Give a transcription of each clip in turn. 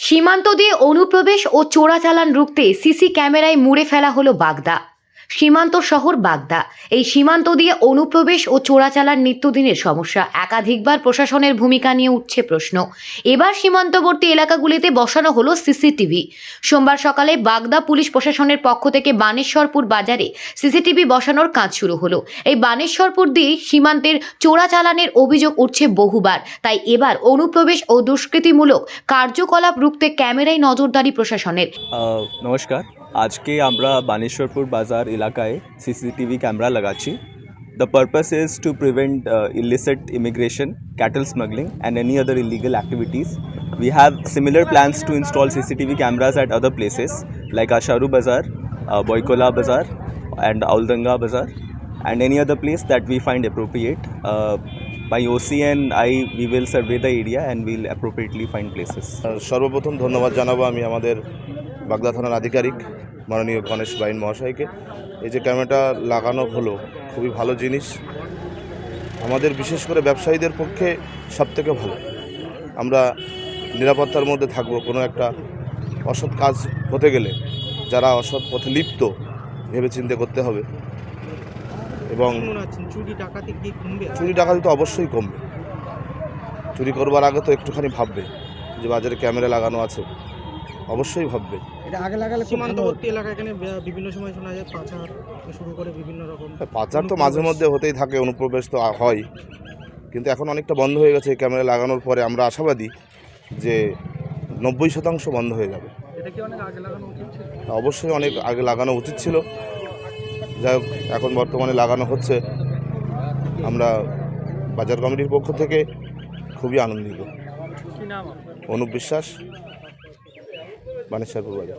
সীমান্ত দিয়ে অনুপ্রবেশ ও চোরাচালান রুখতে সিসি ক্যামেরায় মুড়ে ফেলা হলো বাগদা। সীমান্ত শহর বাগদা। এই সীমান্ত দিয়ে অনুপ্রবেশ ও চোরাচালান নিত্যদিনের সমস্যা। একাধিকবার প্রশাসনের ভূমিকা নিয়ে উঠছে প্রশ্ন। এবার সীমান্তবর্তী এলাকাগুলিতে বসানো হলো সিসিটিভি। সোমবার সকালে বাগদা পুলিশ প্রশাসনের পক্ষ থেকে বানেশ্বরপুর বাজারে সিসিটিভি বসানোর কাজ শুরু হলো। এই বানেশ্বরপুর দিয়ে সীমান্তের চোরাচালানের অভিযোগ উঠছে বহুবার। তাই এবার অনুপ্রবেশ ও দুষ্কৃতিমূলক কার্যকলাপ রুখতে ক্যামেরায় নজরদারি প্রশাসনের। নমস্কার। আজকে আমরা বানেশ্বরপুর বাজার এলাকায় সিসিটিভি ক্যামেরা লাগাচ্ছি। The purpose is to prevent illicit immigration cattle smuggling and any other illegal activities we have similar plans to install CCTV cameras at other places like Asharu Bazar Baikola Bazar and Auldanga Bazar and any other place that we find appropriate by O C and I we will survey the area and will appropriately find places সর্বপ্রথম ধন্যবাদ জানাব আমি আমাদের বাগদা থানার আধিকারিক মাননীয় গণেশ বাইন মহাশয়কে। এই যে ক্যামেরাটা লাগানো হলো খুবই ভালো জিনিস। আমাদের বিশেষ করে ব্যবসায়ীদের পক্ষে সবথেকে ভালো। আমরা নিরাপত্তার মধ্যে থাকব কোনো একটা অসৎ কাজ হতে গেলে যারা অসৎ পথে লিপ্ত ভেবেচিন্তে করতে হবে। এবং চুরি ডাকাতি তো অবশ্যই কমবে। চুরি করবার আগে তো একটুখানি ভাববে যে বাজারে ক্যামেরা লাগানো আছে। অবশ্যই ভাববে। এটা আগে লাগালে। সীমান্তবর্তী এলাকা এখানে বিভিন্ন সময় শোনা যায় পাচার শুরু করে বিভিন্ন রকম। হ্যাঁ, পাচার তো মাঝে মধ্যে হতেই থাকে অনুপ্রবেশ তো হয়। কিন্তু এখন অনেকটা বন্ধ হয়ে গেছে এই ক্যামেরা লাগানোর পরে আমরা আশাবাদী যে নব্বই শতাংশ বন্ধ হয়ে যাবে। এটা কি অনেক আগে লাগানো উচিত ছিল? অবশ্যই অনেক আগে লাগানো উচিত ছিল। যাই হোক এখন বর্তমানে লাগানো হচ্ছে। আমরা বাজার কমিটির পক্ষ থেকে খুবই আনন্দিত। কি Anup Biswas. Baneshwarpur Bazar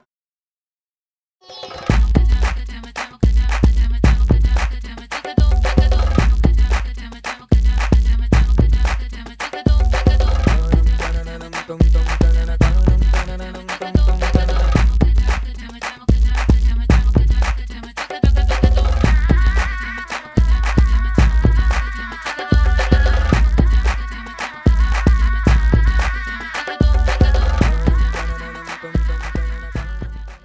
tum, tum.